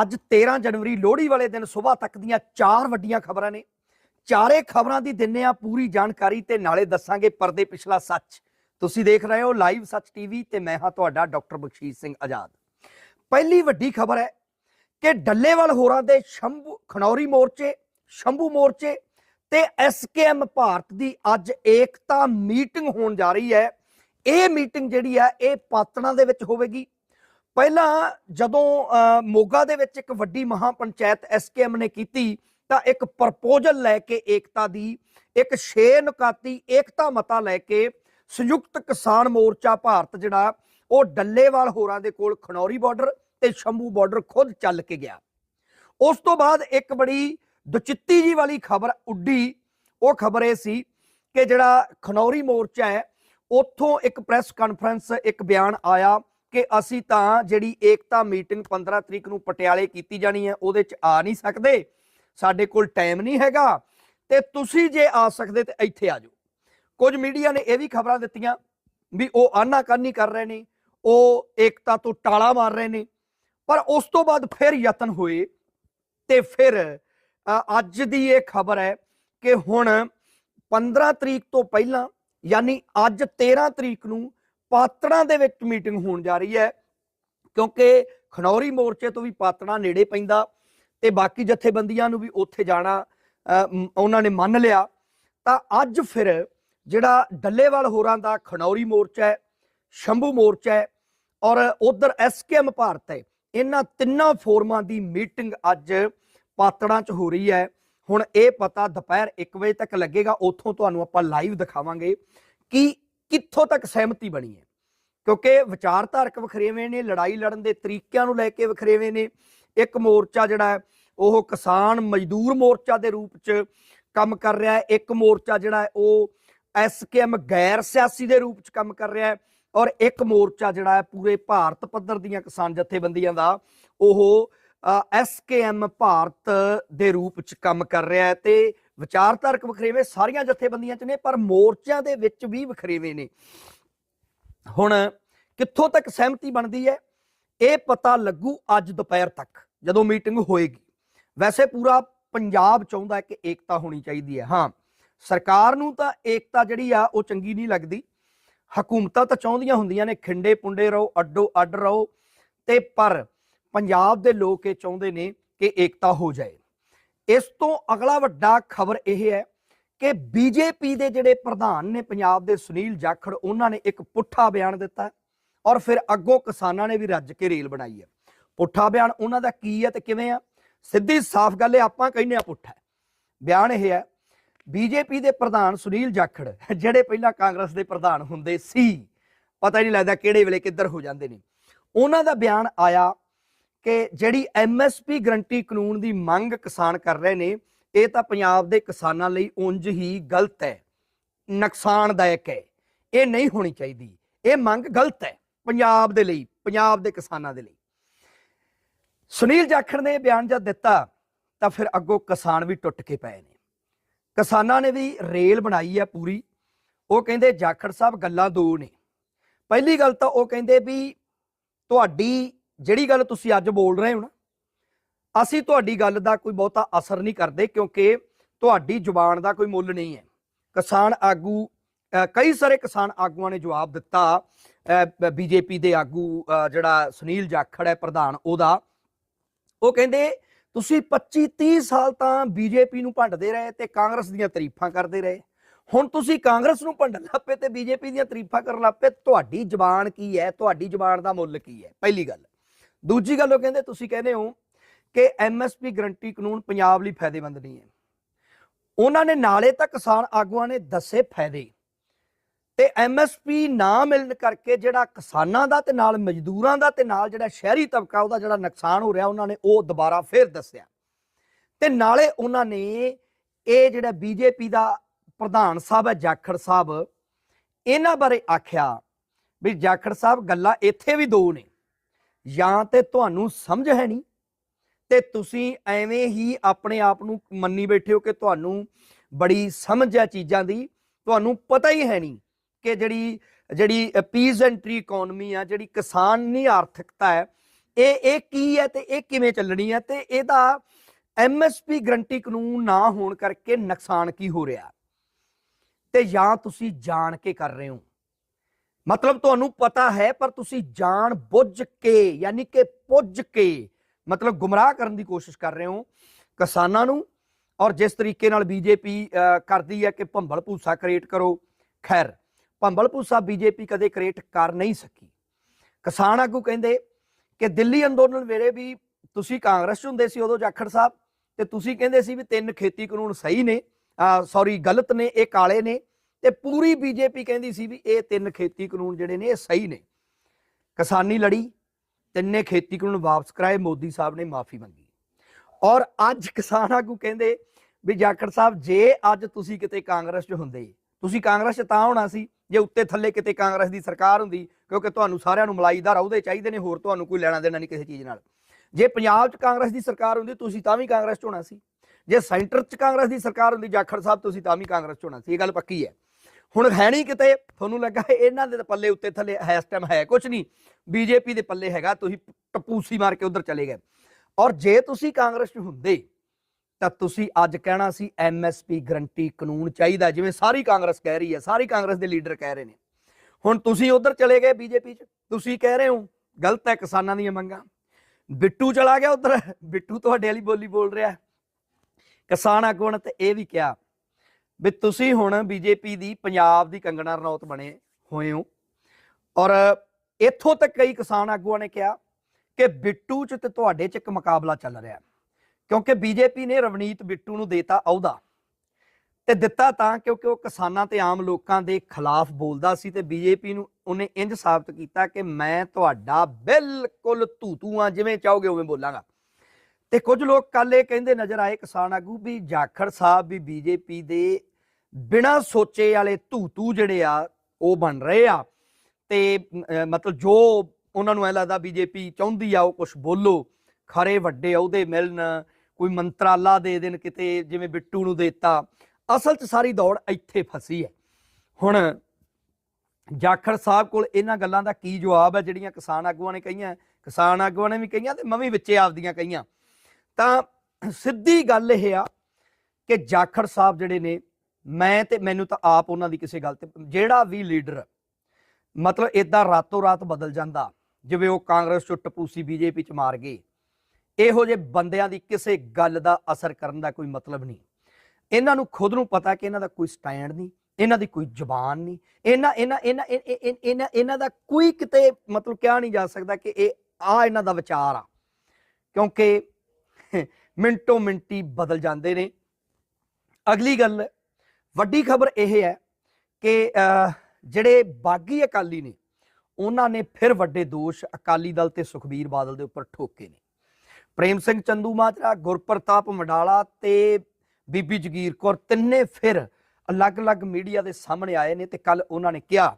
ਅੱਜ 13 ਜਨਵਰੀ ਲੋਹੜੀ ਵਾਲੇ ਦਿਨ ਸਵੇਰ ਤੱਕ ਦੀਆਂ ਚਾਰ ਵੱਡੀਆਂ ਖਬਰਾਂ ਨੇ। ਚਾਰੇ ਖਬਰਾਂ ਦੀ ਦਿੰਨੇ ਆ ਪੂਰੀ ਜਾਣਕਾਰੀ ਤੇ ਨਾਲੇ ਦੱਸਾਂਗੇ ਪਰਦੇ ਪਿਛਲਾ ਸੱਚ। ਤੁਸੀਂ ਦੇਖ ਰਹੇ ਹੋ ਲਾਈਵ ਸੱਚ ਟੀਵੀ ਤੇ ਮੈਂ ਹਾਂ ਤੁਹਾਡਾ ਡਾਕਟਰ ਬਖਸ਼ੀਸ਼ ਸਿੰਘ ਆਜ਼ਾਦ। ਪਹਿਲੀ ਵੱਡੀ ਖਬਰ ਹੈ ਕਿ ਡੱਲੇਵਾਲ ਹੋਰਾਂ ਦੇ ਸ਼ੰਭੂ ਖਨੌਰੀ ਮੋਰਚੇ, ਸ਼ੰਭੂ ਮੋਰਚੇ ਤੇ ਐਸਕੇਐਮ ਭਾਰਤ ਦੀ ਅੱਜ ਏਕਤਾ ਮੀਟਿੰਗ ਹੋਣ ਜਾ ਰਹੀ ਹੈ। ਇਹ ਮੀਟਿੰਗ ਜਿਹੜੀ ਹੈ, ਇਹ ਪਾਤਣਾ ਦੇ ਵਿੱਚ ਹੋਵੇਗੀ। ਪਹਿਲਾਂ ਜਦੋਂ ਮੋਗਾ ਦੇ ਵਿੱਚ ਇੱਕ ਵੱਡੀ ਮਹਾਪੰਚਾਇਤ ਐਸਕੇਐਮ ਨੇ ਕੀਤੀ, ਤਾਂ ਇੱਕ ਪ੍ਰਪੋਜ਼ਲ ਲੈ ਕੇ ਏਕਤਾ ਦੀ, ਇੱਕ ਛੇ ਨੁਕਾਤੀ ਏਕਤਾ ਮਤਾ ਲੈ ਕੇ ਸੰਯੁਕਤ ਕਿਸਾਨ ਮੋਰਚਾ ਭਾਰਤ ਜਿਹੜਾ, ਉਹ ਡੱਲੇਵਾਲ ਹੋਰਾਂ ਦੇ ਕੋਲ ਖਨੌਰੀ ਬਾਰਡਰ ਤੇ ਸ਼ੰਭੂ ਬਾਰਡਰ ਖੁਦ ਚੱਲ ਕੇ ਗਿਆ। ਉਸ ਤੋਂ ਬਾਅਦ ਇੱਕ ਬੜੀ ਦੁਚਿੱਤੀ ਜੀ ਵਾਲੀ ਖਬਰ ਉੱਡੀ। ਉਹ ਖਬਰ ਇਹ ਸੀ ਕਿ ਜਿਹੜਾ ਖਨੌਰੀ ਮੋਰਚਾ ਹੈ, ਉੱਥੋਂ ਇੱਕ ਪ੍ਰੈਸ ਕਾਨਫਰੰਸ ਇੱਕ ਬਿਆਨ ਆਇਆ। ਕਿ ਅਸੀਂ ਤਾਂ ਜਿਹੜੀ ਏਕਤਾ ਮੀਟਿੰਗ 15 ਤਰੀਕ ਨੂੰ ਪਟਿਆਲੇ ਕੀਤੀ ਜਾਣੀ ਹੈ, ਉਹਦੇ ਚ ਆ ਨਹੀਂ ਸਕਦੇ। ਸਾਡੇ ਕੋਲ ਟਾਈਮ ਨਹੀਂ ਹੈਗਾ। ਤੇ ਤੁਸੀਂ ਜੇ ਆ ਸਕਦੇ ਤੇ ਇੱਥੇ ਆ ਜਾਓ। ਕੁਝ ਮੀਡੀਆ ਨੇ ਇਹ ਵੀ ਖਬਰਾਂ ਦਿੱਤੀਆਂ ਵੀ ਉਹ ਆਨਾਕਾਨੀ ਕਰ ਰਹੇ ਨੇ, ਉਹ ਏਕਤਾ ਤੋਂ ਟਾਲਾ ਮਾਰ ਰਹੇ ਨੇ। ਪਰ ਉਸ ਤੋਂ ਬਾਅਦ ਫਿਰ ਯਤਨ ਹੋਏ ਤੇ ਫਿਰ ਅੱਜ ਦੀ ਇਹ ਖਬਰ ਹੈ ਕਿ ਹੁਣ 15 ਤਰੀਕ ਤੋਂ ਪਹਿਲਾਂ, ਯਾਨੀ ਅੱਜ 13 ਤਰੀਕ ਨੂੰ ਪਾਤੜਾਂ ਦੇ ਵਿੱਚ ਮੀਟਿੰਗ ਹੋਣ ਜਾ ਰਹੀ ਹੈ, ਕਿਉਂਕਿ ਖਨੌਰੀ ਮੋਰਚੇ ਤੋਂ ਵੀ ਪਾਤੜਾ ਨੇੜੇ ਪੈਂਦਾ ਤੇ ਬਾਕੀ ਜਥੇਬੰਦੀਆਂ ਨੂੰ ਵੀ ਉੱਥੇ ਜਾਣਾ ਉਹਨਾਂ ਨੇ ਮੰਨ ਲਿਆ। ਤਾਂ ਅੱਜ ਫਿਰ ਜਿਹੜਾ ਡੱਲੇਵਾਲ ਹੋਰਾਂ ਦਾ ਖਨੌਰੀ ਮੋਰਚਾ ਹੈ, ਸ਼ੰਭੂ ਮੋਰਚਾ ਹੈ ਔਰ ਉਧਰ ਐਸਕੇਐਮ ਭਾਰਤ ਹੈ, ਇਹਨਾਂ ਤਿੰਨਾਂ ਫੋਰਮਾਂ ਦੀ ਮੀਟਿੰਗ ਅੱਜ ਪਾਤੜਾਂ 'ਚ ਹੋ ਰਹੀ ਹੈ। ਹੁਣ ਇਹ ਪਤਾ ਦੁਪਹਿਰ 1 ਵਜੇ ਤੱਕ ਲੱਗੇਗਾ, ਉੱਥੋਂ ਤੁਹਾਨੂੰ ਆਪਾਂ ਲਾਈਵ ਦਿਖਾਵਾਂਗੇ ਕਿ ਕਿੱਥੋਂ ਤੱਕ ਸਹਿਮਤੀ ਬਣੀ ਹੈ? ਕਿਉਂਕਿ ਵਿਚਾਰਧਾਰਕ ਵਖਰੇਵੇਂ ਨੇ, ਲੜਾਈ ਲੜਨ ਦੇ ਤਰੀਕਿਆਂ ਨੂੰ ਲੈ ਕੇ ਵਖਰੇਵੇਂ ਨੇ, ਇੱਕ ਮੋਰਚਾ ਜਿਹੜਾ ਉਹ ਕਿਸਾਨ ਮਜ਼ਦੂਰ ਮੋਰਚਾ ਦੇ ਰੂਪ 'ਚ ਕੰਮ ਕਰ ਰਿਹਾ ਹੈ, ਇੱਕ ਮੋਰਚਾ ਜਿਹੜਾ ਹੈ, ਉਹ ਐਸਕੇਐਮ ਗੈਰ ਸਿਆਸੀ ਦੇ ਰੂਪ 'ਚ ਕੰਮ ਕਰ ਰਿਹਾ ਹੈ ਔਰ ਇੱਕ ਮੋਰਚਾ ਜਿਹੜਾ ਹੈ, ਪੂਰੇ ਭਾਰਤ ਪੱਧਰ ਦੀਆਂ ਕਿਸਾਨ ਜਥੇਬੰਦੀਆਂ ਦਾ, ਉਹ ਐਸਕੇਐਮ ਭਾਰਤ ਦੇ ਰੂਪ 'ਚ ਕੰਮ ਕਰ ਰਿਹਾ ਹੈ ਤੇ ਵਿਚਾਰਧਾਰਕ ਵਖਰੇਵੇਂ ਸਾਰੀਆਂ ਜਥੇਬੰਦੀਆਂ 'ਚ ਨੇ, ਪਰ ਮੋਰਚਿਆਂ ਦੇ ਵਿੱਚ ਵੀ ਵਖਰੇਵੇਂ ਨੇ। ਹੁਣ ਕਿੱਥੋਂ ਤੱਕ ਸਹਿਮਤੀ ਬਣਦੀ ਹੈ? ਇਹ ਪਤਾ ਲੱਗੂ ਅੱਜ ਦੁਪਹਿਰ ਤੱਕ, ਜਦੋਂ ਮੀਟਿੰਗ ਹੋਏਗੀ। ਵੈਸੇ ਪੂਰਾ ਪੰਜਾਬ ਚਾਹੁੰਦਾ ਹੈ ਕਿ ਏਕਤਾ ਹੋਣੀ ਚਾਹੀਦੀ ਹੈ। ਹਾਂ, ਸਰਕਾਰ ਨੂੰ ਤਾਂ ਏਕਤਾ ਜਿਹੜੀ ਆ, ਉਹ ਚੰਗੀ ਨਹੀਂ ਲੱਗਦੀ। ਹਕੂਮਤਾਂ ਤਾਂ ਚਾਹੁੰਦੀਆਂ ਹੁੰਦੀਆਂ ਨੇ, ਖਿੰਡੇ ਪੁੰਡੇ ਰਹੋ, ਅੱਡੋ ਅੱਡ ਰਹੋ। ਤੇ ਪਰ ਪੰਜਾਬ ਦੇ ਲੋਕ ਇਹ ਚਾਹੁੰਦੇ ਨੇ ਕਿ ਏਕਤਾ ਹੋ ਜਾਏ। ਇਸ ਤੋਂ ਅਗਲਾ ਵੱਡਾ ਖਬਰ ਇਹ ਹੈ ਕਿ ਬੀਜੇਪੀ ਦੇ ਜਿਹੜੇ ਪ੍ਰਧਾਨ ਨੇ ਪੰਜਾਬ ਦੇ ਸੁਨੀਲ ਜਾਖੜ, ਉਹਨਾਂ ਨੇ ਇੱਕ ਪੁੱਠਾ ਬਿਆਨ ਦਿੱਤਾ ਔਰ ਫਿਰ ਅੱਗੋਂ ਕਿਸਾਨਾਂ ਨੇ ਵੀ ਰੱਜ ਕੇ ਰੇਲ ਬਣਾਈ ਹੈ। ਪੁੱਠਾ ਬਿਆਨ ਉਹਨਾਂ ਦਾ ਕੀ ਹੈ ਤੇ ਕਿਵੇਂ ਆ? ਸਿੱਧੀ ਸਾਫ਼ ਗੱਲ ਹੈ, ਆਪਾਂ ਕਹਿੰਦੇ ਆ ਪੁੱਠਾ ਬਿਆਨ ਇਹ ਹੈ, ਬੀਜੇਪੀ ਦੇ ਪ੍ਰਧਾਨ ਸੁਨੀਲ ਜਾਖੜ, ਜਿਹੜੇ ਪਹਿਲਾਂ ਕਾਂਗਰਸ ਦੇ ਪ੍ਰਧਾਨ ਹੁੰਦੇ ਸੀ, ਪਤਾ ਹੀ ਨਹੀਂ ਲੱਗਦਾ ਕਿਹੜੇ ਵੇਲੇ ਕਿੱਧਰ ਹੋ ਜਾਂਦੇ ਨੇ। ਉਹਨਾਂ ਦਾ ਬਿਆਨ ਆਇਆ ਕਿ ਜਿਹੜੀ ਐਮਐਸਪੀ ਗਰੰਟੀ ਕਾਨੂੰਨ ਦੀ ਮੰਗ ਕਿਸਾਨ ਕਰ ਰਹੇ ਨੇ, ਇਹ ਤਾਂ ਪੰਜਾਬ ਦੇ ਕਿਸਾਨਾਂ ਲਈ ਉਂਝ ਹੀ ਗਲਤ ਹੈ, ਨੁਕਸਾਨਦਾਇਕ ਹੈ, ਇਹ ਨਹੀਂ ਹੋਣੀ ਚਾਹੀਦੀ, ਇਹ ਮੰਗ ਗਲਤ ਹੈ ਪੰਜਾਬ ਦੇ ਲਈ, ਪੰਜਾਬ ਦੇ ਕਿਸਾਨਾਂ ਦੇ ਲਈ। ਸੁਨੀਲ ਜਾਖੜ ਨੇ ਬਿਆਨ ਜਦ ਦਿੱਤਾ, ਤਾਂ ਫਿਰ ਅੱਗੋਂ ਕਿਸਾਨ ਵੀ ਟੁੱਟ ਕੇ ਪਏ ਨੇ। ਕਿਸਾਨਾਂ ਨੇ ਵੀ ਰੇਲ ਬਣਾਈ ਹੈ ਪੂਰੀ, ਉਹ ਕਹਿੰਦੇ ਜਾਖੜ ਸਾਹਿਬ ਗੱਲਾਂ ਦੋ ਨੇ। ਪਹਿਲੀ ਗੱਲ ਤਾਂ ਉਹ ਕਹਿੰਦੇ ਵੀ ਤੁਹਾਡੀ ਜਿਹੜੀ ਗੱਲ ਤੁਸੀਂ ਅੱਜ ਬੋਲ ਰਹੇ ਹੋ ਨਾ, ਅਸੀਂ ਤੁਹਾਡੀ ਗੱਲ ਦਾ ਕੋਈ ਬਹੁਤਾ ਅਸਰ ਨਹੀਂ ਕਰਦੇ ਕਿਉਂਕਿ ਤੁਹਾਡੀ ਜ਼ੁਬਾਨ ਦਾ ਕੋਈ ਮੁੱਲ ਨਹੀਂ ਹੈ। ਕਿਸਾਨ ਆਗੂ ਕਈ ਸਾਰੇ ਕਿਸਾਨ ਆਗੂਆਂ ਨੇ ਜਵਾਬ ਦਿੱਤਾ ਬੀਜੇਪੀ ਦੇ ਆਗੂ ਜਿਹੜਾ ਸੁਨੀਲ ਜਾਖੜ ਹੈ ਪ੍ਰਧਾਨ, ਉਹਦਾ। ਉਹ ਕਹਿੰਦੇ, ਤੁਸੀਂ 25 30 ਸਾਲ ਤਾਂ ਬੀਜੇਪੀ ਨੂੰ ਭੰਡਦੇ ਰਹੇ ਤੇ ਕਾਂਗਰਸ ਦੀਆਂ ਤਾਰੀਫਾਂ ਕਰਦੇ ਰਹੇ। ਹੁਣ ਤੁਸੀਂ ਕਾਂਗਰਸ ਨੂੰ ਭੰਡਣ ਲੱਪੇ ਤੇ ਬੀਜੇਪੀ ਦੀਆਂ ਤਾਰੀਫਾਂ ਕਰਨ ਲੱਪੇ ਤੁਹਾਡੀ ਜ਼ਬਾਨ ਕੀ ਹੈ? ਤੁਹਾਡੀ ਜ਼ਬਾਨ ਦਾ ਮੁੱਲ ਕੀ ਹੈ? ਪਹਿਲੀ ਗੱਲ। ਦੂਜੀ ਗੱਲ ਉਹ ਕਹਿੰਦੇ, ਤੁਸੀਂ ਕਹਿੰਦੇ ਹੋ ਕਿ ਐਮਐਸਪੀ ਗਰੰਟੀ ਕਾਨੂੰਨ ਪੰਜਾਬ ਲਈ ਫਾਇਦੇਮੰਦ ਨਹੀਂ ਹੈ। ਉਹਨਾਂ ਨੇ ਨਾਲੇ ਤਾਂ ਕਿਸਾਨ ਆਗੂਆਂ ਨੇ ਦੱਸੇ ਫਾਇਦੇ। ਤੇ ਐਮਐਸਪੀ ਨਾ ਮਿਲਣ ਕਰਕੇ ਜਿਹੜਾ ਕਿਸਾਨਾਂ ਦਾ ਤੇ ਨਾਲ ਮਜ਼ਦੂਰਾਂ ਦਾ ਤੇ ਨਾਲ ਜਿਹੜਾ ਸ਼ਹਿਰੀ ਤਬਕਾ, ਉਹਦਾ ਜਿਹੜਾ ਨੁਕਸਾਨ ਹੋ ਰਿਹਾ, ਉਹਨਾਂ ਨੇ ਉਹ ਦੁਬਾਰਾ ਫੇਰ ਦੱਸਿਆ। ਤੇ ਨਾਲੇ ਉਹਨਾਂ ਨੇ ਇਹ ਜਿਹੜਾ ਬੀਜੇਪੀ ਦਾ ਪ੍ਰਧਾਨ ਸਾਹਿਬ ਹੈ, ਜਾਖੜ ਸਾਹਿਬ, ਇਹਨਾਂ ਬਾਰੇ ਆਖਿਆ ਵੀ ਜਾਖੜ ਸਾਹਿਬ, ਗੱਲਾਂ ਇੱਥੇ ਵੀ ਦੋ ਨੇ। ਜਾਂ ਤੇ ਤੁਹਾਨੂੰ ਸਮਝ ਹੈ ਨਹੀਂ, ਤੇ ਤੁਸੀਂ ਐਵੇਂ ਹੀ ਆਪਣੇ ਆਪ ਨੂੰ ਮੰਨੀ ਬੈਠੇ ਹੋ ਕਿ ਤੁਹਾਨੂੰ ਬੜੀ ਸਮਝ ਹੈ ਚੀਜ਼ਾਂ ਦੀ, ਤੁਹਾਨੂੰ ਪਤਾ ਹੀ ਹੈ ਨਹੀਂ ਕਿ ਜਿਹੜੀ ਜਿਹੜੀ ਪੀਸ ਐਂਟਰੀ ਇਕਨੋਮੀ ਆ, ਜਿਹੜੀ ਕਿਸਾਨੀ ਆਰਥਿਕਤਾ ਹੈ, ਇਹ ਇਹ ਕੀ ਹੈ ਤੇ ਇਹ ਕਿਵੇਂ ਚੱਲਣੀ ਹੈ ਤੇ ਇਹਦਾ ਐਮਐਸਪੀ ਗਰੰਟੀ ਕਾਨੂੰਨ ਨਾ ਹੋਣ ਕਰਕੇ ਨੁਕਸਾਨ ਕੀ ਹੋ ਰਿਹਾ? ਤੇ ਜਾਂ ਤੁਸੀਂ ਜਾਣ ਕੇ ਕਰ ਰਹੇ ਹੋ? ਮਤਲਬ ਤੁਹਾਨੂੰ ਪਤਾ ਹੈ, ਪਰ ਤੁਸੀਂ ਜਾਣ ਬੁੱਝ ਕੇ, ਯਾਨੀ ਕਿ ਪੁੱਜ ਕੇ, ਮਤਲਬ ਗੁੰਮਰਾਹ ਕਰਨ ਦੀ ਕੋਸ਼ਿਸ਼ ਕਰ ਰਹੇ ਹੋ ਕਿਸਾਨਾਂ ਨੂੰ। ਔਰ ਜਿਸ ਤਰੀਕੇ ਨਾਲ ਬੀਜੇਪੀ ਕਰਦੀ ਹੈ ਕਿ ਭੰਬਲ ਭੂਸਾ ਕ੍ਰੀਏਟ ਕਰੋ, ਖੈਰ, ਭੰਬਲ ਭੂਸਾ ਬੀਜੇਪੀ ਕਦੇ ਕ੍ਰੀਏਟ ਕਰ ਨਹੀਂ ਸਕੀ। ਕਿਸਾਨ ਆਗੂ ਕਹਿੰਦੇ ਕਿ ਦਿੱਲੀ ਅੰਦੋਲਨ ਵੇਲੇ ਵੀ ਤੁਸੀਂ ਕਾਂਗਰਸ 'ਚ ਹੁੰਦੇ ਸੀ ਉਦੋਂ, ਜਾਖੜ ਸਾਹਿਬ, ਤੇ ਤੁਸੀਂ ਕਹਿੰਦੇ ਸੀ ਵੀ ਤਿੰਨ ਖੇਤੀ ਕਾਨੂੰਨ ਸਹੀ ਨੇ ਸੌਰੀ, ਗਲਤ ਨੇ, ਇਹ ਕਾਲੇ ਨੇ। ਤੇ ਪੂਰੀ ਬੀਜੇਪੀ ਕਹਿੰਦੀ ਸੀ ਵੀ ਇਹ ਤਿੰਨ ਖੇਤੀ ਕਾਨੂੰਨ ਜਿਹੜੇ ਨੇ ਇਹ ਸਹੀ ਨੇ। ਕਿਸਾਨੀ ਲੜੀ, ਤਿੰਨੇ ਖੇਤੀ ਕਾਨੂੰਨ ਵਾਪਸ ਕਰਾਏ, ਮੋਦੀ ਸਾਹਿਬ ਨੇ ਮਾਫੀ ਮੰਗੀ। ਔਰ ਅੱਜ ਕਿਸਾਨ ਆਗੂ ਕਹਿੰਦੇ ਵੀ ਜਾਖੜ ਸਾਹਿਬ, ਜੇ ਅੱਜ ਤੁਸੀਂ ਕਿਤੇ ਕਾਂਗਰਸ 'ਚ ਹੁੰਦੇ, ਤੁਸੀਂ ਕਾਂਗਰਸ 'ਚ ਤਾਂ ਹੋਣਾ ਸੀ, ਜੇ ਉੱਤੇ ਥੱਲੇ ਕਿਤੇ ਕਾਂਗਰਸ ਦੀ ਸਰਕਾਰ ਹੁੰਦੀ, ਕਿਉਂਕਿ ਤੁਹਾਨੂੰ ਸਾਰਿਆਂ ਨੂੰ ਮਲਾਈਦਾਰ ਅਹੁਦੇ ਚਾਹੀਦੇ ਨੇ, ਹੋਰ ਤੁਹਾਨੂੰ ਕੋਈ ਲੈਣਾ ਦੇਣਾ ਨਹੀਂ ਕਿਸੇ ਚੀਜ਼ ਨਾਲ। ਜੇ ਪੰਜਾਬ 'ਚ ਕਾਂਗਰਸ ਦੀ ਸਰਕਾਰ ਹੁੰਦੀ, ਤੁਸੀਂ ਤਾਂ ਵੀ ਕਾਂਗਰਸ 'ਚ ਹੋਣਾ ਸੀ। ਜੇ ਸੈਂਟਰ 'ਚ ਕਾਂਗਰਸ ਦੀ ਸਰਕਾਰ ਹੁੰਦੀ, ਜਾਖੜ ਸਾਹਿਬ, ਤੁਸੀਂ ਤਾਂ ਵੀ ਕਾਂਗਰਸ 'ਚ ਹੋਣਾ ਸੀ। ਇਹ ਗੱਲ ਪੱਕੀ ਹੈ। ਹੁਣ ਹੈ ਨਹੀਂ ਕਿਤੇ, ਤੁਹਾਨੂੰ ਲੱਗਾ ਇਹਨਾਂ ਦੇ ਪੱਲੇ ਉੱਤੇ ਥੱਲੇ ਹੈ, ਇਸ ਟਾਈਮ ਹੈ ਕੁਝ ਨਹੀਂ। ਬੀਜੇਪੀ ਦੇ ਪੱਲੇ ਹੈਗਾ, ਤੁਸੀਂ ਟਪੂਸੀ ਮਾਰ ਕੇ ਉਧਰ ਚਲੇ ਗਏ। ਔਰ ਜੇ ਤੁਸੀਂ ਕਾਂਗਰਸ 'ਚ ਹੁੰਦੇ, ਤਾਂ ਤੁਸੀਂ ਅੱਜ ਕਹਿਣਾ ਸੀ ਐਮਐਸਪੀ ਗਰੰਟੀ ਕਾਨੂੰਨ ਚਾਹੀਦਾ, ਜਿਵੇਂ ਸਾਰੀ ਕਾਂਗਰਸ ਕਹਿ ਰਹੀ ਹੈ, ਸਾਰੀ ਕਾਂਗਰਸ ਦੇ ਲੀਡਰ ਕਹਿ ਰਹੇ ਨੇ। ਹੁਣ ਤੁਸੀਂ ਉਧਰ ਚਲੇ ਗਏ ਬੀਜੇਪੀ 'ਚ, ਤੁਸੀਂ ਕਹਿ ਰਹੇ ਹੋ, ਗਲਤ ਹੈ ਕਿਸਾਨਾਂ ਦੀਆਂ ਮੰਗਾਂ। ਬਿੱਟੂ ਚਲਾ ਗਿਆ ਉਧਰ, ਬਿੱਟੂ ਤੁਹਾਡੇ ਵਾਲੀ ਬੋਲੀ ਬੋਲ ਰਿਹਾ। ਕਿਸਾਨ ਆਗੂ ਨੇ ਤੇ ਇਹ ਵੀ ਕਿਹਾ ਵੀ ਤੁਸੀਂ ਹੁਣ ਬੀਜੇਪੀ ਦੀ ਪੰਜਾਬ ਦੀ ਕੰਗਣਾ ਰਣੌਤ ਬਣੇ ਹੋਏ ਹੋ। ਔਰ ਇੱਥੋਂ ਤੱਕ ਕਈ ਕਿਸਾਨ ਆਗੂਆਂ ਨੇ ਕਿਹਾ ਕਿ ਬਿੱਟੂ 'ਚ ਤੇ ਤੁਹਾਡੇ 'ਚ ਇੱਕ ਮੁਕਾਬਲਾ ਚੱਲ ਰਿਹਾ। ਕਿਉਂਕਿ ਬੀਜੇਪੀ ਨੇ ਰਵਨੀਤ ਬਿੱਟੂ ਨੂੰ ਦੇਤਾ ਅਹੁਦਾ ਤੇ ਦਿੱਤਾ ਤਾਂ ਕਿਉਂਕਿ ਉਹ ਕਿਸਾਨਾਂ ਤੇ ਆਮ ਲੋਕਾਂ ਦੇ ਖਿਲਾਫ ਬੋਲਦਾ ਸੀ ਤੇ ਬੀਜੇਪੀ ਨੂੰ ਉਹਨੇ ਇੰਜ ਸਾਬਤ ਕੀਤਾ ਕਿ ਮੈਂ ਤੁਹਾਡਾ ਬਿਲਕੁਲ ਧੂਤੂ ਆ ਜਿਵੇਂ ਚਾਹੋਗੇ ਉਵੇਂ ਬੋਲਾਂਗਾ। ਤੇ ਕੁਝ ਲੋਕ ਕੱਲ ਇਹ ਕਹਿੰਦੇ ਨਜ਼ਰ ਆਏ ਕਿਸਾਨ ਆਗੂ ਵੀ ਜਾਖੜ ਸਾਹਿਬ ਵੀ ਬੀਜੇਪੀ ਦੇ ਬਿਨਾ ਸੋਚੇ ਵਾਲੇ ਧੂ ਧੂਤੂ ਜਿਹੜੇ ਆ, ਉਹ ਬਣ ਰਹੇ ਆ। ਤੇ ਮਤਲਬ ਜੋ ਉਹਨਾਂ ਨੂੰ ਐ ਲੱਗਦਾ ਬੀਜੇਪੀ ਚਾਹੁੰਦੀ ਆ, ਉਹ ਕੁਝ ਬੋਲੋ। ਖਰੇ ਵੱਡੇ ਅਹੁਦੇ ਮਿਲਣ, ਕੋਈ ਮੰਤਰਾਲਾ ਦੇ ਦੇਣ ਕਿਤੇ, ਜਿਵੇਂ ਬਿੱਟੂ ਨੂੰ ਦੇਤਾ। ਅਸਲ 'ਚ ਸਾਰੀ ਦੌੜ ਇੱਥੇ ਫਸੀ ਹੈ। ਹੁਣ ਜਾਖੜ ਸਾਹਿਬ ਕੋਲ ਇਹਨਾਂ ਗੱਲਾਂ ਦਾ ਕੀ ਜਵਾਬ ਹੈ, ਜਿਹੜੀਆਂ ਕਿਸਾਨ ਆਗੂਆਂ ਨੇ ਕਹੀਆਂ? ਕਿਸਾਨ ਆਗੂਆਂ ਨੇ ਵੀ ਕਹੀਆਂ ਤੇ ਮੈਂ ਵੀ ਵਿੱਚੇ ਆਪਦੀਆਂ ਕਹੀਆਂ। ਤਾਂ ਸਿੱਧੀ ਗੱਲ ਇਹ ਆ ਕਿ ਜਾਖੜ ਸਾਹਿਬ ਜਿਹੜੇ ਨੇ ਮੈਂ ਤੇ ਮੈਨੂੰ ਤਾਂ ਆਪ ਉਹਨਾਂ ਦੀ ਕਿਸੇ ਗੱਲ ਤੇ ਜਿਹੜਾ ਵੀ ਲੀਡਰ ਮਤਲਬ ਇਦਾਂ ਰਾਤੋਂ ਰਾਤ ਬਦਲ ਜਾਂਦਾ, ਜਿਵੇਂ ਉਹ ਕਾਂਗਰਸ ਚੋਂ ਟਪੂਸੀ ਬੀਜੇਪੀ ਚ ਮਾਰ ਗਏ, ਇਹੋ ਜਿਹੇ ਬੰਦਿਆਂ ਦੀ ਕਿਸੇ ਗੱਲ ਦਾ ਅਸਰ ਕਰਨ ਦਾ ਕੋਈ ਮਤਲਬ ਨਹੀਂ। ਇਹਨਾਂ ਨੂੰ ਖੁਦ ਨੂੰ ਪਤਾ ਕਿ ਇਹਨਾਂ ਦਾ ਕੋਈ ਸਟੈਂਡ ਨਹੀਂ, ਇਹਨਾਂ ਦੀ ਕੋਈ ਜ਼ੁਬਾਨ ਨਹੀਂ, ਇਹਨਾਂ ਇਹਨਾਂ ਇਹਨਾਂ ਇਹਨਾਂ ਇਹਨਾਂ ਦਾ ਕੋਈ ਕਿਤੇ ਮਤਲਬ ਕਿਹਾ ਨਹੀਂ ਜਾ ਸਕਦਾ ਕਿ ਇਹ ਆ ਇਹਨਾਂ ਦਾ ਵਿਚਾਰ ਆ। ਕਿਉਂਕਿ ਮਿੰਟੋ ਮਿੰਟੀ ਬਦਲ ਜਾਂਦੇ ਨੇ। ਅਗਲੀ ਗੱਲ ਵੱਡੀ ਖਬਰ ਇਹ ਹੈ ਕਿ ਜਿਹੜੇ ਬਾਗੀ ਅਕਾਲੀ ਨੇ, ਉਹਨਾਂ ਨੇ ਫਿਰ ਵੱਡੇ ਦੋਸ਼ ਅਕਾਲੀ ਦਲ ਤੇ ਸੁਖਬੀਰ ਬਾਦਲ ਦੇ ਉੱਪਰ ਠੋਕੇ ਨੇ। ਪ੍ਰੇਮ ਸਿੰਘ ਚੰਦੂ ਮਾਜਰਾ, ਗੁਰਪ੍ਰਤਾਪ ਮਡਾਲਾ ਤੇ ਬੀਬੀ ਜਗੀਰ ਕੌਰ ਤਿੰਨੇ ਫਿਰ ਅਲੱਗ-ਅਲੱਗ ਮੀਡੀਆ ਦੇ ਸਾਹਮਣੇ ਆਏ ਨੇ ਤੇ ਕੱਲ ਉਹਨਾਂ ਨੇ ਕਿਹਾ,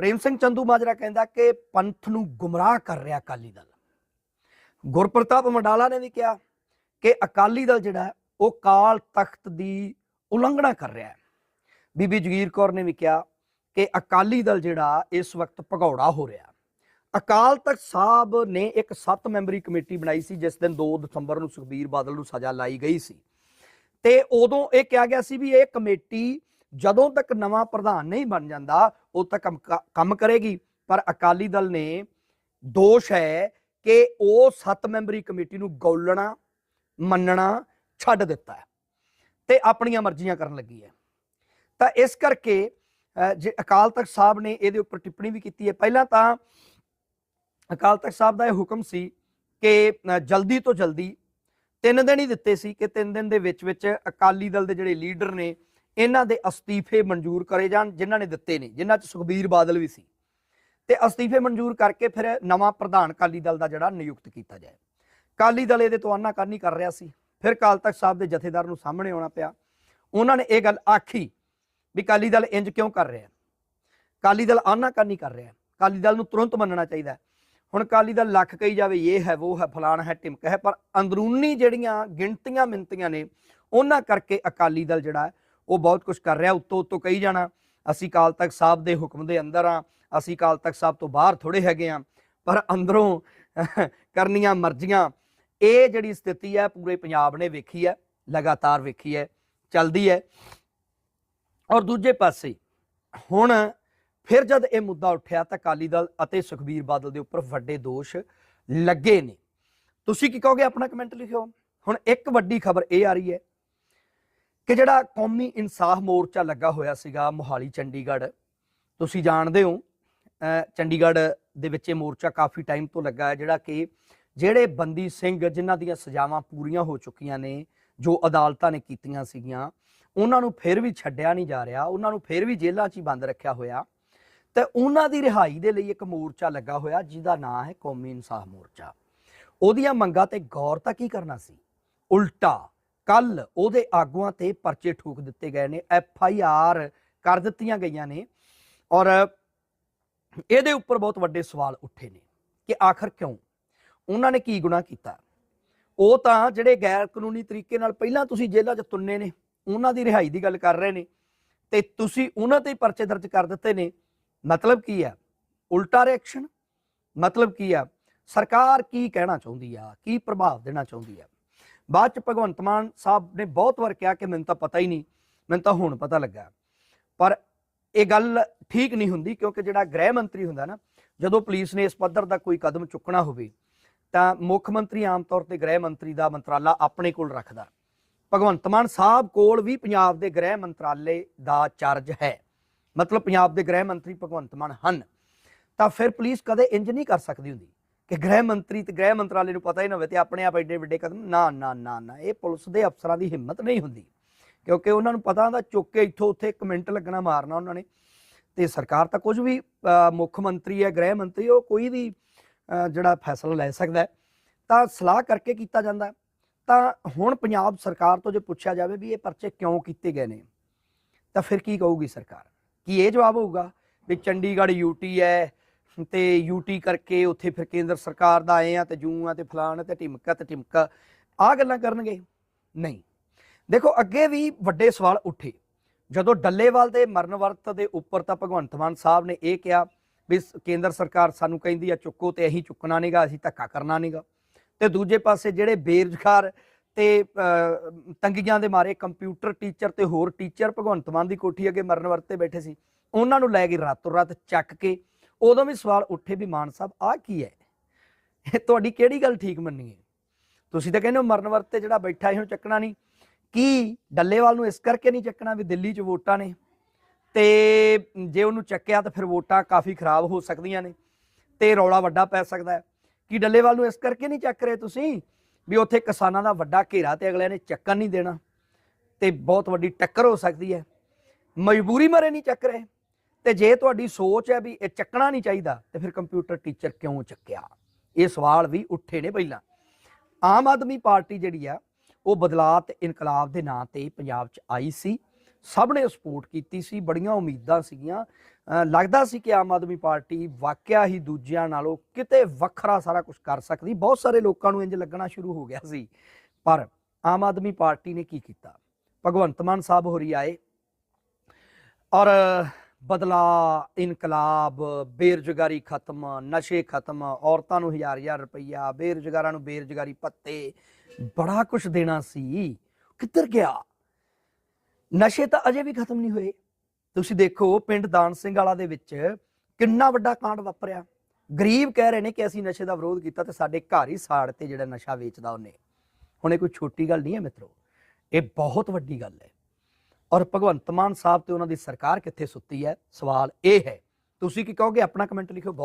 ਪ੍ਰੇਮ ਸਿੰਘ ਚੰਦੂ ਮਾਜਰਾ ਕਹਿੰਦਾ ਕਿ ਪੰਥ ਨੂੰ ਗੁੰਮਰਾਹ ਕਰ ਰਿਹਾ ਅਕਾਲੀ ਦਲ। ਗੁਰਪ੍ਰਤਾਪ ਮਡਾਲਾ ਨੇ ਵੀ ਕਿਹਾ ਕਿ ਅਕਾਲੀ ਦਲ ਜਿਹੜਾ ਉਹ ਕਾਲ ਤਖਤ ਦੀ ਉਲੰਘਣਾ ਕਰ ਰਿਹਾ ਹੈ। ਬੀਬੀ ਜਗੀਰ ਕੌਰ ਨੇ ਵੀ ਕਿਹਾ ਕਿ ਅਕਾਲੀ ਦਲ ਜਿਹੜਾ ਇਸ ਵਕਤ ਭਗੌੜਾ ਹੋ ਰਿਹਾ ਅਕਾਲ ਤਖਤ ਸਾਹਿਬ ਨੇ ਇੱਕ 7 ਮੈਂਬਰੀ ਕਮੇਟੀ ਬਣਾਈ ਸੀ, ਜਿਸ ਦਿਨ 2 ਦਸੰਬਰ ਨੂੰ ਸੁਖਬੀਰ ਬਾਦਲ ਨੂੰ ਸਜ਼ਾ ਲਾਈ ਗਈ ਸੀ। ਤੇ ਉਦੋਂ ਇਹ ਕਿਹਾ ਗਿਆ ਸੀ ਵੀ ਇਹ ਕਮੇਟੀ ਜਦੋਂ ਤੱਕ ਨਵਾਂ ਪ੍ਰਧਾਨ ਨਹੀਂ ਬਣ ਜਾਂਦਾ, ਉਦੋਂ ਤੱਕ ਕੰਮ ਕ- ਕੰਮ ਕਰੇਗੀ। ਪਰ ਅਕਾਲੀ ਦਲ ਨੇ ਦੋਸ਼ ਹੈ ਕਿ ਉਹ 7 ਮੈਂਬਰੀ ਕਮੇਟੀ ਨੂੰ ਗੌਲਣਾ, ਮੰਨਣਾ ਛੱਡ ਦਿੱਤਾ ਹੈ। ਤੇ ਆਪਣੀਆਂ ਮਰਜ਼ੀਆਂ ਕਰਨ ਲੱਗੀ ਹੈ। ਤਾਂ ਇਸ ਕਰਕੇ ਜੇ ਅਕਾਲ ਤਖਤ ਸਾਹਿਬ ਨੇ ਇਹਦੇ ਉੱਪਰ ਟਿੱਪਣੀ ਵੀ ਕੀਤੀ ਹੈ। ਪਹਿਲਾਂ ਤਾਂ ਅਕਾਲ ਤਖਤ ਸਾਹਿਬ ਦਾ ਇਹ ਹੁਕਮ ਸੀ ਕਿ ਜਲਦੀ ਤੋਂ ਜਲਦੀ ਤਿੰਨ ਦਿਨ ਹੀ ਦਿੱਤੇ ਸੀ ਕਿ ਤਿੰਨ ਦਿਨ ਦੇ ਵਿੱਚ ਵਿੱਚ ਅਕਾਲੀ ਦਲ ਦੇ ਜਿਹੜੇ ਲੀਡਰ ਨੇ, ਇਹਨਾਂ ਦੇ ਅਸਤੀਫੇ ਮਨਜ਼ੂਰ ਕਰੇ ਜਾਣ, ਜਿਨ੍ਹਾਂ ਨੇ ਦਿੱਤੇ ਨੇ, ਜਿਨ੍ਹਾਂ 'ਚ ਸੁਖਬੀਰ ਬਾਦਲ ਵੀ ਸੀ। ਤੇ ਅਸਤੀਫੇ ਮਨਜ਼ੂਰ ਕਰਕੇ ਫਿਰ ਨਵਾਂ ਪ੍ਰਧਾਨ ਅਕਾਲੀ ਦਲ ਦਾ ਜਿਹੜਾ ਨਿਯੁਕਤ ਕੀਤਾ ਜਾਏ। ਅਕਾਲੀ ਦਲ ਇਹਦੇ ਤੋਂ ਆਨਾ ਆਨਾਕਾਨੀ ਕਰ ਰਿਹਾ ਸੀ। ਫਿਰ ਅਕਾਲ ਤਖਤ ਸਾਹਿਬ ਦੇ ਜਥੇਦਾਰ ਨੂੰ ਸਾਹਮਣੇ ਆਉਣਾ ਪਿਆ। ਉਹਨਾਂ ਨੇ ਇਹ ਗੱਲ ਆਖੀ ਵੀ ਅਕਾਲੀ ਦਲ ਇੰਜ ਕਿਉਂ ਕਰ ਰਿਹਾ ਅਕਾਲੀ ਦਲ ਆਨਾ ਕਰਨੀ ਕਰ ਰਿਹਾ ਅਕਾਲੀ ਦਲ ਨੂੰ ਤੁਰੰਤ ਮੰਨਣਾ ਚਾਹੀਦਾ ਹੁਣ ਅਕਾਲੀ ਦਲ ਲੱਖ ਕਹੀ ਜਾਵੇ, ਇਹ ਹੈ ਉਹ ਹੈ, ਫਲਾਣ ਹੈ ਟਿਮਕ ਹੈ। ਪਰ ਅੰਦਰੂਨੀ ਜਿਹੜੀਆਂ ਗਿਣਤੀਆਂ ਮਿੰਤੀਆਂ ਨੇ, ਉਹਨਾਂ ਕਰਕੇ ਅਕਾਲੀ ਦਲ ਜਿਹੜਾ ਉਹ ਬਹੁਤ ਕੁਝ ਕਰ ਰਿਹਾ। ਉੱਤੋਂ ਉੱਤੋਂ ਕਹੀ ਜਾਣਾ, ਅਸੀਂ ਅਕਾਲ ਤਖਤ ਸਾਹਿਬ ਦੇ ਹੁਕਮ ਦੇ ਅੰਦਰ ਆ ਅਸੀਂ ਅਕਾਲ ਤਖਤ ਸਾਹਿਬ ਤੋਂ ਬਾਹਰ ਥੋੜੇ ਹੈਗੇ ਆ ਪਰ ਅੰਦਰੋਂ ਕਰਨੀਆਂ ਮਰਜ਼ੀਆਂ ਇਹ ਜਿਹੜੀ ਸਥਿਤੀ ਹੈ ਪੂਰੇ ਪੰਜਾਬ ਨੇ ਵੇਖੀ ਹੈ ਲਗਾਤਾਰ ਵੇਖੀ ਹੈ ਚੱਲਦੀ ਹੈ ਔਰ ਦੂਜੇ ਪਾਸੇ, ਹੁਣ ਫਿਰ ਜਦ ਇਹ ਮੁੱਦਾ ਉੱਠਿਆ ਤਾਂ ਅਕਾਲੀ ਦਲ ਅਤੇ ਸੁਖਬੀਰ ਬਾਦਲ ਦੇ ਉੱਪਰ ਵੱਡੇ ਦੋਸ਼ ਲੱਗੇ ਨੇ। ਤੁਸੀਂ ਕੀ ਕਹੋਗੇ ਆਪਣਾ ਕਮੈਂਟ ਲਿਖਿਓ। ਹੁਣ ਇੱਕ ਵੱਡੀ ਖਬਰ ਇਹ ਆ ਰਹੀ ਹੈ ਕਿ ਜਿਹੜਾ ਕੌਮੀ ਇਨਸਾਫ ਮੋਰਚਾ ਲੱਗਾ ਹੋਇਆ ਸੀਗਾ ਮੋਹਾਲੀ ਚੰਡੀਗੜ੍ਹ, ਤੁਸੀਂ ਜਾਣਦੇ ਹੋ ਚੰਡੀਗੜ੍ਹ ਦੇ ਵਿੱਚ ਇਹ ਮੋਰਚਾ ਕਾਫੀ ਟਾਈਮ ਤੋਂ ਲੱਗਾ ਹੈ, ਜਿਹੜਾ ਕਿ ਜਿਹੜੇ ਬੰਦੀ ਸਿੰਘ ਜਿਨ੍ਹਾਂ ਦੀਆਂ ਸਜ਼ਾਵਾਂ ਪੂਰੀਆਂ ਹੋ ਚੁੱਕੀਆਂ ਨੇ, ਜੋ ਅਦਾਲਤਾਂ ਨੇ ਕੀਤੀਆਂ ਸੀਗੀਆਂ, ਉਹਨਾਂ ਨੂੰ ਫਿਰ ਵੀ ਛੱਡਿਆ ਨਹੀਂ ਜਾ ਰਿਹਾ, ਉਹਨਾਂ ਨੂੰ ਫਿਰ ਵੀ ਜੇਲ੍ਹਾਂ 'ਚ ਹੀ ਬੰਦ ਰੱਖਿਆ ਹੋਇਆ। ਤੇ ਉਹਨਾਂ ਦੀ ਰਿਹਾਈ ਦੇ ਲਈ ਇੱਕ ਮੋਰਚਾ ਲੱਗਾ ਹੋਇਆ, ਜਿਹਦਾ ਨਾਮ ਹੈ ਕੌਮੀ ਇਨਸਾਫ ਮੋਰਚਾ। ਉਹਦੀਆਂ ਮੰਗਾਂ ਤੇ ਗੌਰ ਤਾਂ ਕੀ ਕਰਨਾ ਸੀ? ਉਲਟਾ ਕੱਲ ਉਹਦੇ ਆਗੂਆਂ ਤੇ ਪਰਚੇ ਠੋਕ ਦਿੱਤੇ ਗਏ ਨੇ, ਐਫ ਆਈ ਆਰ ਕਰ ਦਿੱਤੀਆਂ ਗਈਆਂ ਨੇ। ਔਰ ਇਹਦੇ ਉੱਪਰ ਬਹੁਤ ਵੱਡੇ ਸਵਾਲ ਉੱਠੇ ਨੇ ਕਿ ਆਖਰ ਕਿਉਂ? ਉਹਨਾਂ ਨੇ ਕੀ ਗੁਨਾਹ ਕੀਤਾ? ਉਹ ਤਾਂ ਜਿਹੜੇ ਗੈਰ ਕਾਨੂੰਨੀ ਤਰੀਕੇ ਨਾਲ ਪਹਿਲਾਂ ਤੁਸੀਂ ਜੇਲ੍ਹਾਂ 'ਚ ਤੁੰਨੇ ਨੇ, ਉਹਨਾਂ ਦੀ ਰਿਹਾਈ ਦੀ ਗੱਲ ਕਰ ਰਹੇ ਨੇ ਤੇ ਤੁਸੀਂ ਉਹਨਾਂ ਤੇ ਪਰਚੇ ਦਰਜ ਕਰ ਦਿੱਤੇ ਨੇ। ਮਤਲਬ ਕੀ ਆ? ਉਲਟਾ ਰਿਐਕਸ਼ਨ ਮਤਲਬ ਕੀ ਆ? ਸਰਕਾਰ ਕੀ ਕਹਿਣਾ ਚਾਹੁੰਦੀ ਆ? ਕੀ ਪ੍ਰਭਾਵ ਦੇਣਾ ਚਾਹੁੰਦੀ ਆ? ਬਾਅਦ ਚ ਭਗਵੰਤ ਮਾਨ ਸਾਹਿਬ ਨੇ ਬਹੁਤ ਵਾਰ ਕਿਹਾ ਕਿ ਮੈਨੂੰ ਤਾਂ ਪਤਾ ਹੀ ਨਹੀਂ, ਮੈਨੂੰ ਤਾਂ ਹੁਣ ਪਤਾ ਲੱਗਾ। ਪਰ ਇਹ ਗੱਲ ਠੀਕ ਨਹੀਂ ਹੁੰਦੀ ਕਿਉਂਕਿ ਜਿਹੜਾ ਗ੍ਰਹਿ ਮੰਤਰੀ ਹੁੰਦਾ ਨਾ, ਜਦੋਂ ਪੁਲਿਸ ਨੇ ਇਸ ਪੱਧਰ ਦਾ ਕੋਈ ਕਦਮ ਚੁੱਕਣਾ ਹੋਵੇ ਤਾਂ ਮੁੱਖ ਮੰਤਰੀ ਆਮ ਤੌਰ ਤੇ ਗ੍ਰਹਿ ਮੰਤਰੀ ਦਾ ਮੰਤਰਾਲਾ ਆਪਣੇ ਕੋਲ ਰੱਖਦਾ। ਭਗਵੰਤ ਮਾਨ ਸਾਹਿਬ ਕੋਲ ਵੀ ਪੰਜਾਬ ਦੇ ਗ੍ਰਹਿ ਮੰਤਰਾਲੇ ਦਾ ਚਾਰਜ ਹੈ। ਮਤਲਬ ਪੰਜਾਬ ਦੇ ਗ੍ਰਹਿ ਮੰਤਰੀ ਭਗਵੰਤ ਮਾਨ ਹਨ। ਤਾਂ ਫਿਰ ਪੁਲਿਸ ਕਦੇ ਇੰਜ ਨਹੀਂ ਕਰ ਸਕਦੀ ਹੁੰਦੀ ਕਿ ਗ੍ਰਹਿ ਮੰਤਰੀ ਤੇ ਗ੍ਰਹਿ ਮੰਤਰਾਲੇ ਨੂੰ ਪਤਾ ਹੀ ਨਾ ਹੋਵੇ ਤੇ ਆਪਣੇ ਆਪ ਐਡੇ ਵੱਡੇ ਕਦਮ, ਨਾ ਨਾ ਨਾ ਨਾ, ਇਹ ਪੁਲਿਸ ਦੇ ਅਫਸਰਾਂ ਦੀ ਹਿੰਮਤ ਨਹੀਂ ਹੁੰਦੀ। ਕਿਉਂਕਿ ਉਹਨਾਂ ਨੂੰ ਪਤਾ ਹੁੰਦਾ ਚੁੱਕ ਕੇ ਇੱਥੋਂ ਉੱਥੇ ਇੱਕ ਮਿੰਟ ਲੱਗਣਾ ਮਾਰਨਾ ਉਹਨਾਂ ਨੇ। ਤੇ ਸਰਕਾਰ ਤਾਂ ਕੁਝ ਵੀ ਮੁੱਖ ਮੰਤਰੀ ਹੈ, ਗ੍ਰਹਿ ਮੰਤਰੀ, ਉਹ ਕੋਈ ਵੀ ਜਿਹੜਾ ਫੈਸਲਾ ਲੈ ਸਕਦਾ ਹੈ, ਤਾਂ ਸਲਾਹ ਕਰਕੇ ਕੀਤਾ ਜਾਂਦਾ ਤਾਂ ਹੁਣ ਪੰਜਾਬ ਸਰਕਾਰ ਤੋਂ ਜੇ ਪੁੱਛਿਆ ਜਾਵੇ ਵੀ ਇਹ ਪਰਚੇ ਕਿਉਂ ਕੀਤੇ ਗਏ ਨੇ, ਤਾਂ ਫਿਰ ਕੀ ਕਹੂਗੀ ਸਰਕਾਰ? ਕੀ ਇਹ ਜਵਾਬ ਹੋਊਗਾ ਵੀ ਚੰਡੀਗੜ੍ਹ ਯੂਟੀ ਹੈ ਤੇ ਯੂਟੀ ਕਰਕੇ ਉੱਥੇ ਫਿਰ ਕੇਂਦਰ ਸਰਕਾਰ ਦਾ ਆਏ ਆ ਤੇ ਜੂ ਆ ਤੇ ਫਲਾਣ ਤੇ ਟਿਮਕਾ ਤੇ ਟਿਮਕਾ ਆ ਗੱਲਾਂ ਕਰਨਗੇ? ਨਹੀਂ। ਦੇਖੋ, ਅੱਗੇ ਵੀ ਵੱਡੇ ਸਵਾਲ ਉੱਠੇ। ਜਦੋਂ ਡੱਲੇਵਾਲ ਦੇ ਮਰਨ ਵਰਤ ਦੇ ਉੱਪਰ ਤਾਂ ਭਗਵੰਤ ਮਾਨ ਸਾਹਿਬ ਨੇ ਇਹ ਕਿਹਾ ਵੀ ਕੇਂਦਰ ਸਰਕਾਰ ਸਾਨੂੰ ਕਹਿੰਦੀ ਆ, ਚੁੱਕੋ ਤੇ ਅਸੀਂ ਚੁੱਕਣਾ ਨਹੀਂਗਾ ਅਸੀਂ ਧੱਕਾ ਕਰਨਾ ਨਹੀਂਗਾ ਤੇ ਦੂਜੇ ਪਾਸੇ ਜਿਹੜੇ ਬੇਰੁਜ਼ਗਾਰ ਤੇ ਤੰਗੀਆਂ ਦੇ ਮਾਰੇ ਕੰਪਿਊਟਰ ਟੀਚਰ ਤੇ ਹੋਰ ਟੀਚਰ ਭਗਵੰਤ ਮਾਨ ਦੀ ਕੋਠੀ ਅੱਗੇ ਮਰਨ ਵਰਤ ਬੈਠੇ ਸੀ, ਉਹਨਾਂ ਨੂੰ ਲੈ ਕੇ ਰਾਤੋਂ ਰਾਤ ਚੱਕ ਕੇ ਉਦੋਂ ਵੀ ਸਵਾਲ ਉੱਠੇ ਵੀ ਮਾਨ ਸਾਹਿਬ ਆ ਕੀ ਹੈ? ਇਹ ਤੁਹਾਡੀ ਕਿਹੜੀ ਗੱਲ ਠੀਕ ਮੰਨੀ ਹੈ ਤੁਸੀਂ ਤਾਂ ਕਹਿੰਦੇ ਹੋ ਮਰਨ ਵਰਤੇ ਜਿਹੜਾ ਬੈਠਾ ਇਹਨੂੰ ਚੱਕਣਾ ਨਹੀਂ ਕੀ ਡੱਲੇਵਾਲ ਨੂੰ ਇਸ ਕਰਕੇ ਨਹੀਂ ਚੱਕਣਾ ਵੀ ਦਿੱਲੀ 'ਚ ਵੋਟਾਂ ਨੇ? ਤੇ ਜੇ ਉਹਨੂੰ ਚੱਕਿਆ ਤਾਂ ਫਿਰ ਵੋਟਾਂ ਕਾਫੀ ਖਰਾਬ ਹੋ ਸਕਦੀਆਂ ਨੇ ਤੇ ਰੌਲਾ ਵੱਡਾ ਪੈ ਸਕਦਾ ਹੈ। ਕੀ ਡੱਲੇਵਾਲ ਨੂੰ ਇਸ ਕਰਕੇ ਨਹੀਂ ਚੱਕ ਰਹੇ ਤੁਸੀਂ? ਵੀ ਉੱਥੇ ਕਿਸਾਨਾਂ ਦਾ ਵੱਡਾ ਘੇਰਾ ਤੇ ਅਗਲਿਆਂ ਨੇ ਚੱਕਣ ਨਹੀਂ ਦੇਣਾ ਤੇ ਬਹੁਤ ਵੱਡੀ ਟੱਕਰ ਹੋ ਸਕਦੀ ਹੈ। ਮਜਬੂਰੀ ਮਾਰੇ ਨਹੀਂ ਚੱਕ ਰਹੇ ਤੇ ਜੇ ਤੁਹਾਡੀ ਸੋਚ ਹੈ ਵੀ ਇਹ ਚੱਕਣਾ ਨਹੀਂ ਚਾਹੀਦਾ ਤੇ ਫਿਰ ਕੰਪਿਊਟਰ ਟੀਚਰ ਕਿਉਂ ਚੱਕਿਆ? ਇਹ ਸਵਾਲ ਵੀ ਉੱਠੇ ਨੇ ਪਹਿਲਾਂ। ਆਮ ਆਦਮੀ ਪਾਰਟੀ ਜਿਹੜੀ ਆ, ਉਹ ਬਦਲਾਅ ਤੇ ਇਨਕਲਾਬ ਦੇ ਨਾਂ ਤੇ ਪੰਜਾਬ 'ਚ ਆਈ ਸੀ। ਸਭ ਨੇ ਸਪੋਰਟ ਕੀਤੀ ਸੀ, ਬੜੀਆਂ ਉਮੀਦਾਂ ਸੀਗੀਆਂ। ਲੱਗਦਾ ਸੀ ਕਿ ਆਮ ਆਦਮੀ ਪਾਰਟੀ ਵਾਕਿਆ ਹੀ ਦੂਜਿਆਂ ਨਾਲੋਂ ਕਿਤੇ ਵੱਖਰਾ ਸਾਰਾ ਕੁਝ ਕਰ ਸਕਦੀ। ਬਹੁਤ ਸਾਰੇ ਲੋਕਾਂ ਨੂੰ ਇੰਜ ਲੱਗਣਾ ਸ਼ੁਰੂ ਹੋ ਗਿਆ ਸੀ। ਪਰ ਆਮ ਆਦਮੀ ਪਾਰਟੀ ਨੇ ਕੀ ਕੀਤਾ? ਭਗਵੰਤ ਮਾਨ ਸਾਹਿਬ ਹੋਰੀ ਆਏ ਔਰ ਬਦਲਾ, ਇਨਕਲਾਬ, ਬੇਰੁਜ਼ਗਾਰੀ ਖਤਮ, ਨਸ਼ੇ ਖਤਮ, ਔਰਤਾਂ ਨੂੰ ਹਜ਼ਾਰ ਹਜ਼ਾਰ ਰੁਪਈਆ, ਬੇਰੁਜ਼ਗਾਰਾਂ ਨੂੰ ਬੇਰੁਜ਼ਗਾਰੀ ਭੱਤੇ ਬੜਾ ਕੁਝ ਦੇਣਾ ਸੀ। ਕਿੱਧਰ ਗਿਆ? ਨਸ਼ੇ ਤਾਂ ਅਜੇ ਵੀ ਖਤਮ ਨਹੀਂ ਹੋਏ। ਤੁਸੀਂ ਦੇਖੋ, ਪਿੰਡ ਦਾਨ ਸਿੰਘ ਵਾਲਾ ਦੇ ਵਿੱਚ ਕਿੰਨਾ ਵੱਡਾ ਕਾਂਡ ਵਾਪਰਿਆ। ਗਰੀਬ ਕਹਿ ਰਹੇ ਨੇ ਕਿ ਅਸੀਂ ਨਸ਼ੇ ਦਾ ਵਿਰੋਧ ਕੀਤਾ ਤੇ ਸਾਡੇ ਘਰ ਹੀ ਸਾੜ ਤੇ ਜਿਹੜਾ ਨਸ਼ਾ ਵੇਚਦਾ ਉਹਨੇ। ਹੁਣ ਇਹ ਕੋਈ ਛੋਟੀ ਗੱਲ ਨਹੀਂ ਹੈ ਮਿੱਤਰੋ, ਇਹ ਬਹੁਤ ਵੱਡੀ ਗੱਲ ਹੈ। ਔਰ ਭਗਵੰਤ ਮਾਨ ਸਾਹਿਬ ਤੇ ਉਹਨਾਂ ਦੀ ਸਰਕਾਰ ਕਿੱਥੇ ਸੁੱਤੀ ਹੈ? ਸਵਾਲ ਇਹ ਹੈ। ਤੁਸੀਂ ਕੀ ਕਹੋਗੇ? ਆਪਣਾ ਕਮੈਂਟ ਲਿਖਿਓ, ਬਹੁਤ